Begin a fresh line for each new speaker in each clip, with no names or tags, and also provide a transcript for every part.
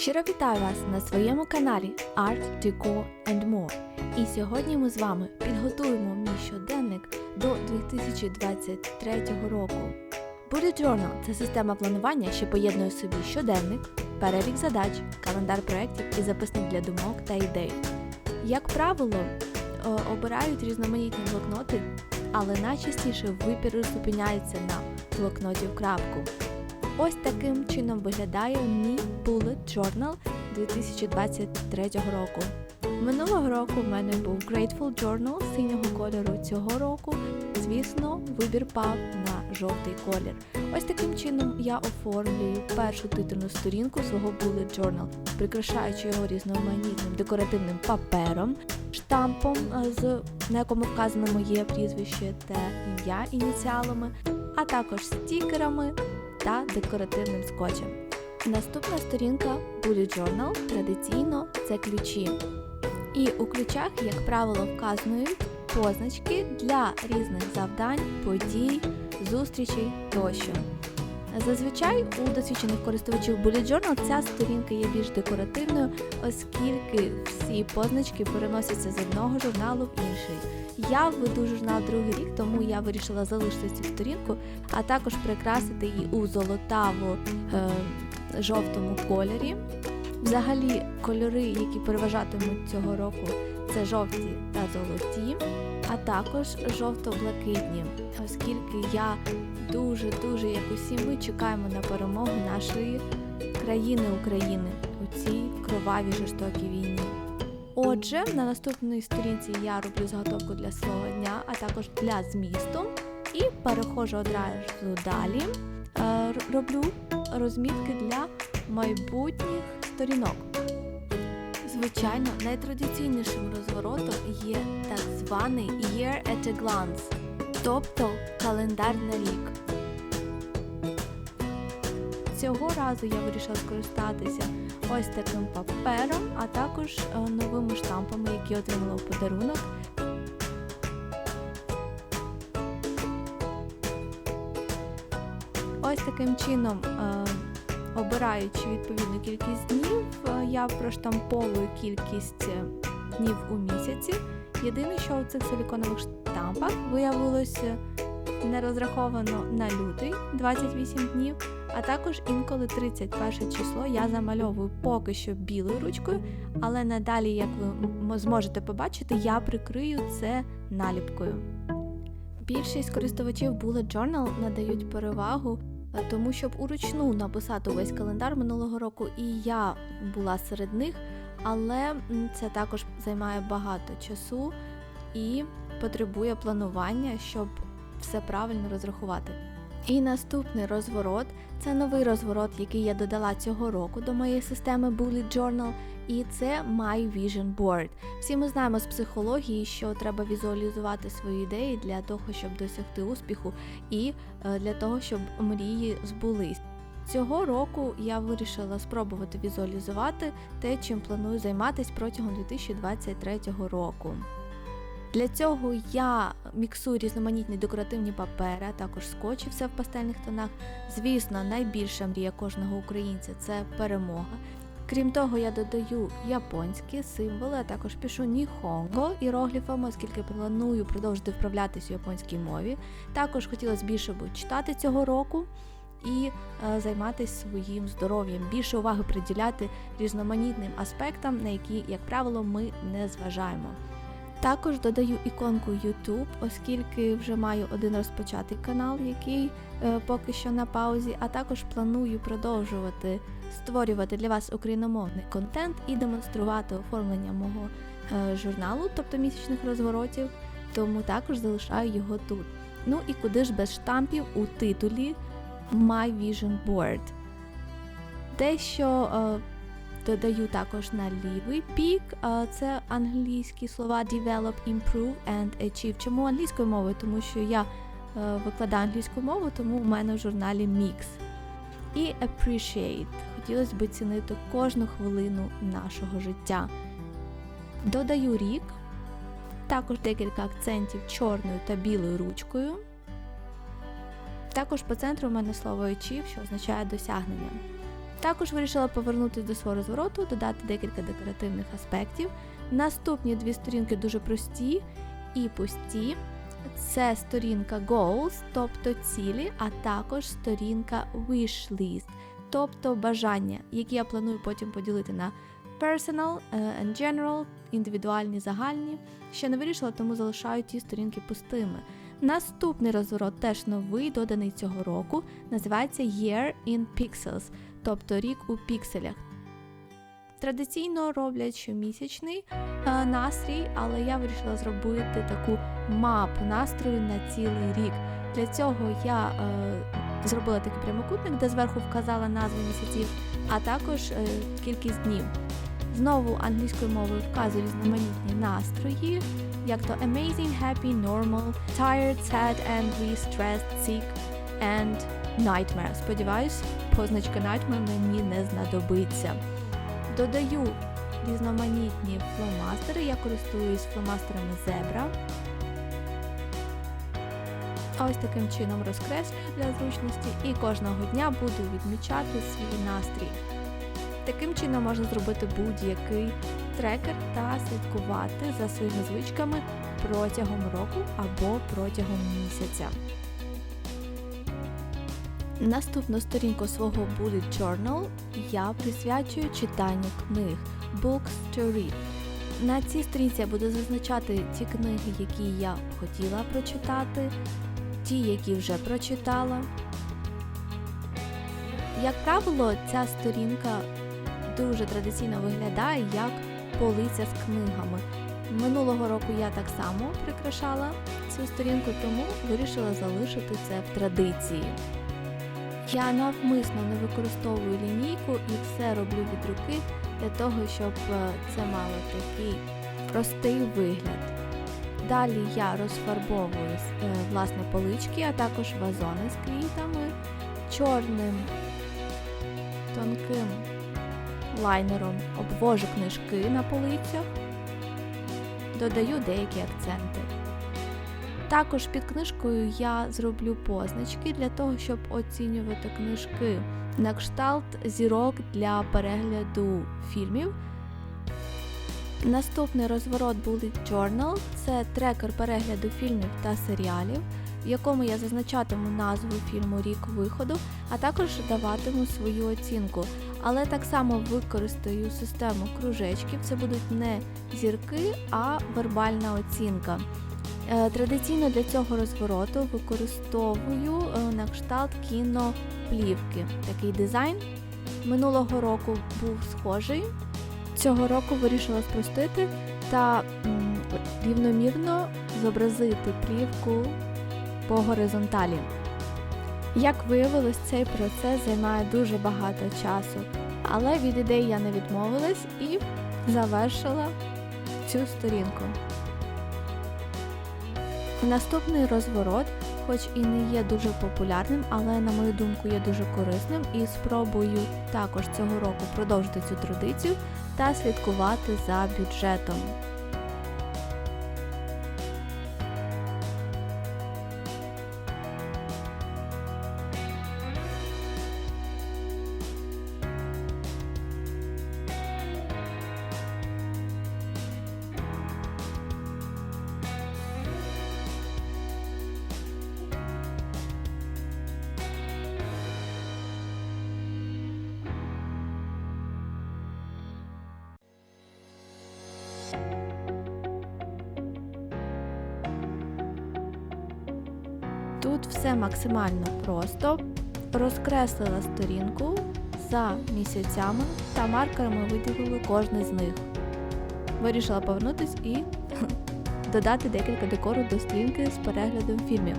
Щиро вітаю вас на своєму каналі Art, Deco and More. І сьогодні ми з вами підготуємо мій щоденник до 2023 року. Bullet Journal – це система планування, що поєднує собі щоденник, перелік задач, календар проєктів і записник для думок та ідей. Як правило, е, обирають різноманітні блокноти, але найчастіше вибір зупиняється на блокноті в крапку. Ось таким чином виглядає мій Bullet Journal 2023 року. Минулого року в мене був Grateful Journal синього кольору. Цього року, звісно, вибір пав на жовтий колір. Ось таким чином я оформлюю першу титульну сторінку свого Bullet Journal, прикрашаючи його різноманітним декоративним папером, штампом, е, на якому вказано моє прізвище та ім'я ініціалами, а також стікерами та декоративним скотчем. Наступна сторінка Bullet Journal традиційно це ключі. І у ключах, як правило, вказують позначки для різних завдань, подій, зустрічей тощо. Зазвичай у досвідчених користувачів Bullet Journal ця сторінка є більш декоративною, оскільки всі позначки переносяться з одного журналу в інший. Я веду журнал другий рік, тому я вирішила залишити цю сторінку, а також прикрасити її у золотаво е, кольорі. Взагалі, кольори, які переважатимуть цього року, це жовті та золоті, а також жовто-блакитні, оскільки я дуже-дуже, як усі ми, чекаємо на перемогу нашої країни України у цій кровавій жорстокій війні. Отже, на наступній сторінці я роблю заготовку для свого дня, а також для змісту. І переходжу одразу далі. Е, Роблю розмітки для майбутніх сторінок. Звичайно, найтрадиційнішим розворотом є так званий Year at a Glance, тобто календар на рік. Цього разу я вирішила скористатися ось таким папером, а також е, новими штампами, які отримала в подарунок. Ось таким чином, е, обираючи відповідну кількість днів, е, я проштамповую кількість днів у місяці. Єдине, що у цих силіконових штампах виявилося не розраховано на лютий 28 днів, а також інколи 31 число я замальовую поки що білою ручкою, але надалі, як ви зможете побачити, я прикрию це наліпкою. Більшість користувачів Bullet Journal надають перевагу е, тому, щоб уручну написати увесь календар минулого року, і я була серед них, але це також займає багато часу і потребує планування, щоб все правильно розрахувати. І наступний розворот це новий розворот, який я додала цього року до моєї системи Bullet Journal, і це My Vision Board. Всі ми знаємо з психології, що треба візуалізувати свої ідеї для того, щоб досягти успіху, і е, для того, щоб мрії збулись. Цього року я вирішила спробувати візуалізувати те, чим планую займатися протягом 2023 року. Для цього я міксую різноманітні декоративні папери, а також скотчі, все в пастельних тонах. Звісно, найбільша мрія кожного українця це перемога. Крім того, я додаю японські символи, а також пишу ніхонго іерогліфами, оскільки планую продовжити вправлятися у японській мові. Також хотілося більше читати цього року і е, займатися своїм здоров'ям, більше уваги приділяти різноманітним аспектам, на які, як правило, ми не зважаємо. Також додаю іконку YouTube, оскільки вже маю один розпочатий канал, який е, поки що на паузі, а також планую продовжувати створювати для вас україномовний контент і демонструвати оформлення мого е, журналу, тобто місячних розворотів, тому також залишаю його тут. Ну і куди ж без штампів у титулі My Vision Board. Дещо е, Додаю також на лівий бік. Це англійські слова develop, improve and achieve. Чому англійською мовою? Тому що я е, викладаю англійську мову, тому у мене в журналі мікс. І appreciate. Хотілося б цінити кожну хвилину нашого життя. Додаю рік, також декілька акцентів чорною та білою ручкою. Також по центру у мене слово achieve, що означає досягнення. Також вирішила повернутися до свого розвороту, додати декілька декоративних аспектів. Наступні дві сторінки дуже прості і пусті. Це сторінка Goals, тобто цілі, а також сторінка Wish тобто бажання, які я планую потім поділити на Personal е, and General, індивідуальні, загальні. Ще не вирішила, тому залишаю ті сторінки пустими. Наступний розворот теж новий, доданий цього року, називається Year in Pixels, тобто рік у пікселях. Традиційно роблять щомісячний е, настрій, але я вирішила зробити таку мапу настрою на цілий рік. Для цього я е, зробила такий прямокутник, де зверху вказала назви місяців, а також е, кількість днів. Знову англійською мовою вказую різноманітні настрої, як то amazing, happy, normal, tired, sad, angry, stressed, sick and nightmare. Сподіваюсь, позначка nightmare мені не знадобиться. Додаю різноманітні фломастери. Я користуюсь фломастерами Zebra. А ось таким чином розкреслюю для зручності і кожного дня буду відмічати свій настрій. Таким чином можна зробити будь-який трекер та слідкувати за своїми звичками протягом року або протягом місяця. Наступну сторінку свого Bullet Journal я присвячую читанню книг Books to Read. На цій сторінці я буду зазначати ті книги, які я хотіла прочитати, ті, які вже прочитала. Як правило, ця сторінка дуже традиційно виглядає як полиця з книгами. Минулого року я так само прикрашала цю сторінку, тому вирішила залишити це в традиції. Я навмисно не використовую лінійку і все роблю від руки для того, щоб е, це мало такий простий вигляд. Далі я розфарбовую е, власне полички, а також вазони з квітами чорним тонким лайнером обвожу книжки на полицях, додаю деякі акценти. Також під книжкою я зроблю позначки для того, щоб оцінювати книжки на кшталт зірок для перегляду фільмів. Наступний розворот Bullet Journal це трекер перегляду фільмів та серіалів, в якому я зазначатиму назву фільму рік виходу, а також даватиму свою оцінку. Але так само використаю систему кружечків. Це будуть не зірки, а вербальна оцінка. Е, Традиційно для цього розвороту використовую е, на кшталт кіноплівки. Такий дизайн минулого року був схожий. Цього року вирішила спростити та рівномірно зобразити плівку по горизонталі. Як виявилось, цей процес займає дуже багато часу, але від ідей я не відмовилась і завершила цю сторінку. Наступний розворот, хоч і не є дуже популярним, але на мою думку є дуже корисним і спробую також цього року продовжити цю традицію та слідкувати за бюджетом. Тут все максимально просто. Розкреслила сторінку за місяцями та маркерами виділили кожний з них. Вирішила повернутись і додати декілька декору до сторінки з переглядом фільмів.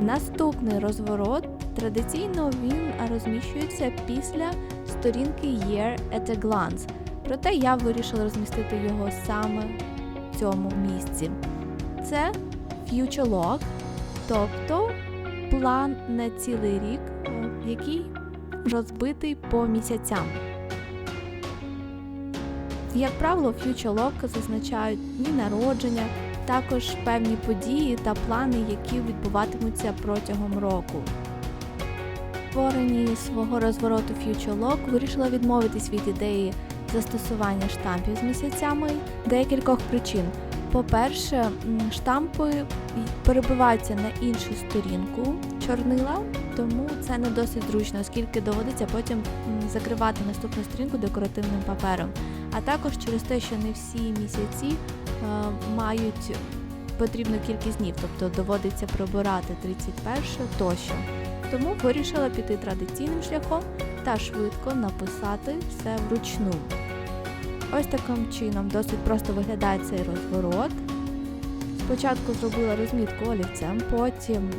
Наступний розворот традиційно він розміщується після сторінки Year at a Glance. Проте я вирішила розмістити його саме в цьому місці. Це Future Log, тобто план на цілий рік, е, який розбитий по місяцям. Як правило, Future зазначають дні народження, також певні події та плани, які відбуватимуться протягом року. створенні свого розвороту Future вирішила відмовитись від ідеї застосування штампів з місяцями декількох причин. По-перше, штампи перебиваються на іншу сторінку чорнила, тому це не досить зручно, оскільки доводиться потім закривати наступну сторінку декоративним папером. А також через те, що не всі місяці е, мають потрібну кількість днів, тобто доводиться пробирати 31 тощо. Тому вирішила піти традиційним шляхом та швидко написати все вручну. Ось таким чином досить просто виглядає цей розворот. Спочатку зробила розмітку олівцем, потім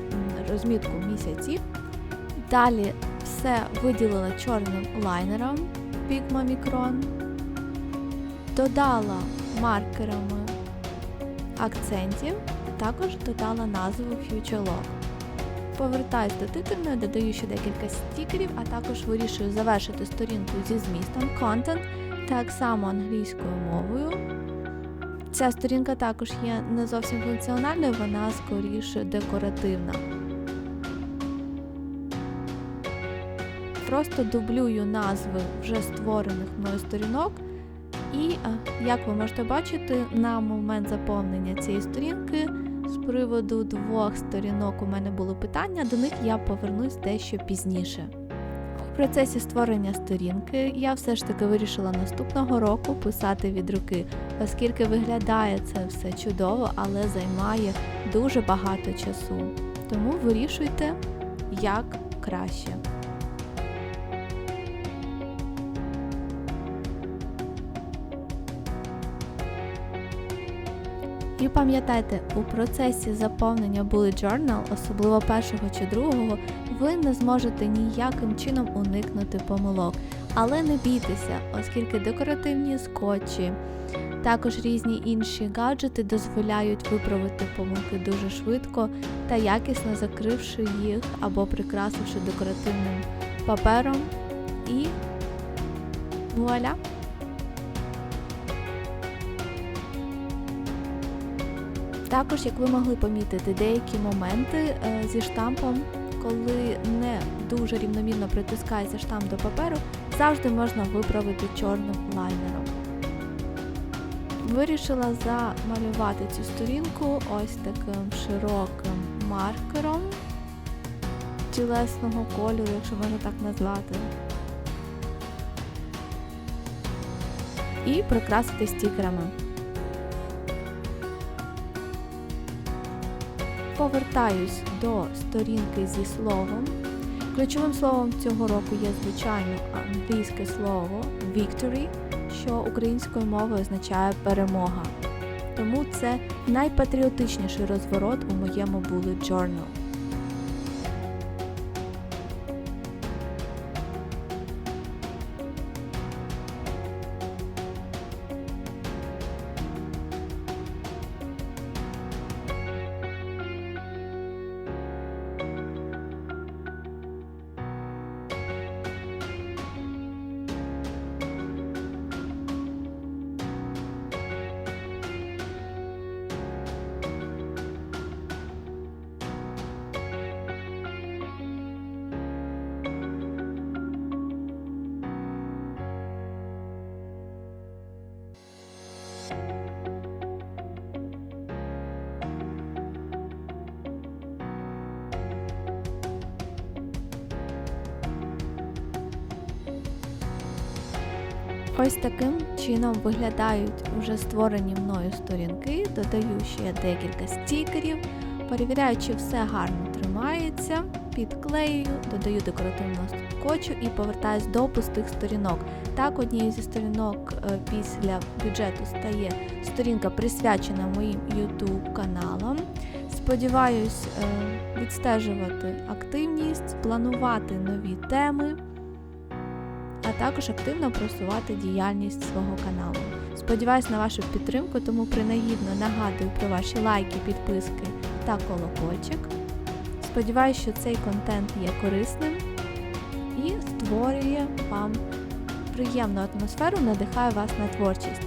розмітку місяців. Далі все виділила чорним лайнером Pigma Micron. Додала маркерами акцентів, також додала назву Future Log. Повертаюсь до титульної, додаю ще декілька стікерів, а також вирішую завершити сторінку зі змістом Content так само англійською мовою. Ця сторінка також є не зовсім функціональною, вона скоріше декоративна. Просто дублюю назви вже створених мною сторінок. І, е, як ви можете бачити, на момент заповнення цієї сторінки з приводу двох сторінок у мене було питання, до них я повернусь дещо пізніше. У процесі створення сторінки я все ж таки вирішила наступного року писати від руки, оскільки виглядає це все чудово, але займає дуже багато часу. Тому вирішуйте, як краще. І пам'ятайте, у процесі заповнення Bullet Journal, особливо першого чи другого, ви не зможете ніяким чином уникнути помилок. Але не бійтеся, оскільки декоративні скотчі, також різні інші гаджети дозволяють виправити помилки дуже швидко та якісно закривши їх або прикрасивши декоративним папером. І вуаля! Також, як ви могли помітити, деякі моменти е, зі штампом, коли не дуже рівномірно притискається штамп до паперу, завжди можна виправити чорним лайнером. Вирішила замалювати цю сторінку ось таким широким маркером тілесного кольору, якщо можна так назвати. І прикрасити стікерами. Повертаюсь до сторінки зі словом. Ключовим словом цього року є, звичайно, англійське слово victory, що українською мовою означає перемога. Тому це найпатріотичніший розворот у моєму bullet journal. Ось таким чином виглядають вже створені мною сторінки. Додаю ще декілька стікерів, перевіряю, чи все гарно тримається, підклею, додаю декоративного скотчу і повертаюсь до пустих сторінок. Так, однією зі сторінок е, після бюджету стає сторінка присвячена моїм YouTube каналам. Сподіваюсь е, відстежувати активність, планувати нові теми також активно просувати діяльність свого каналу. Сподіваюсь на вашу підтримку, тому принагідно нагадую про ваші лайки, підписки та колокольчик. Сподіваюсь, що цей контент є корисним і створює вам приємну атмосферу, надихає вас на творчість.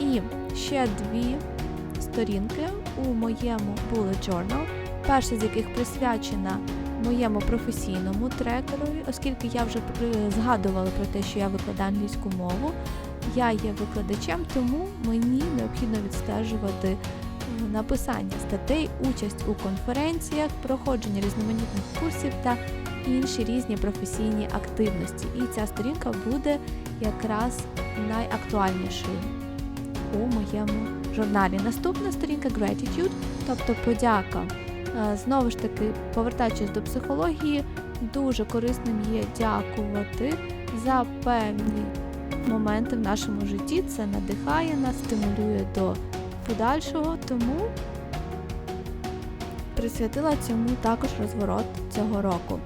І ще дві сторінки у моєму Bullet Journal, перша з яких присвячена моєму професійному трекерові, оскільки я вже згадувала про те, що я викладаю англійську мову. Я є викладачем, тому мені необхідно відстежувати е, написання статей, участь у конференціях, проходження різноманітних курсів та інші різні професійні активності. І ця сторінка буде якраз найактуальнішою у моєму журналі. Наступна сторінка Gratitude, тобто подяка. Е, Знову ж таки, повертаючись до психології, дуже корисним є дякувати за певні моменти в нашому житті. Це надихає нас, стимулює до подальшого, тому присвятила цьому також розворот цього року.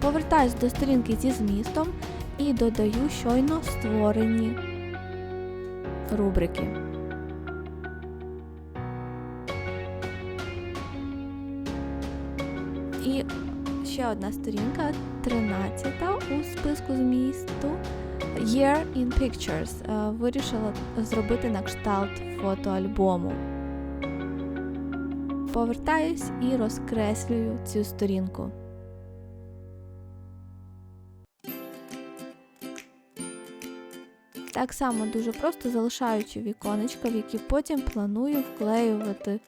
Повертаюсь до сторінки зі змістом і додаю щойно створені рубрики. І ще одна сторінка, 13 у списку змісту. Year in Pictures. Е, Вирішила зробити на кшталт фотоальбому. Повертаюсь і розкреслюю цю сторінку. Так само дуже просто залишаючи віконечка, в які потім планую вклеювати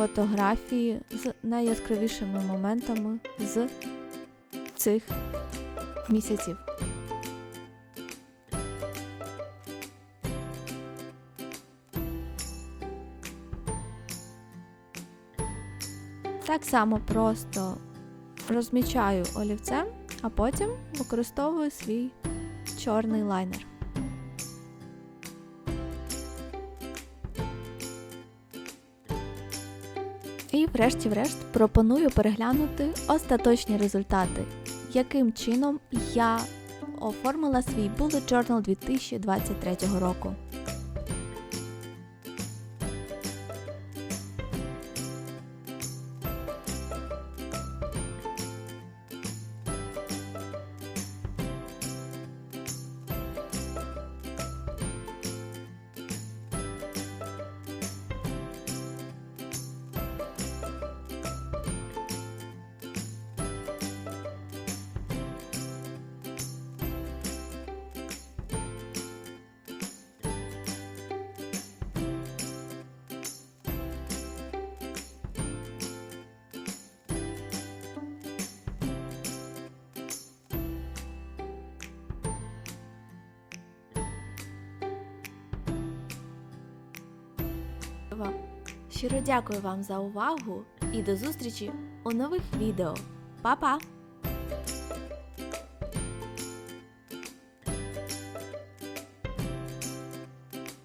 фотографії з найяскравішими моментами з цих місяців. Так само просто розмічаю олівцем, а потім використовую свій чорний лайнер. Врешті-врешт пропоную переглянути остаточні результати, яким чином я оформила свій Bullet Journal 2023 року. Щиро дякую вам за увагу і до зустрічі у нових відео. Па-па!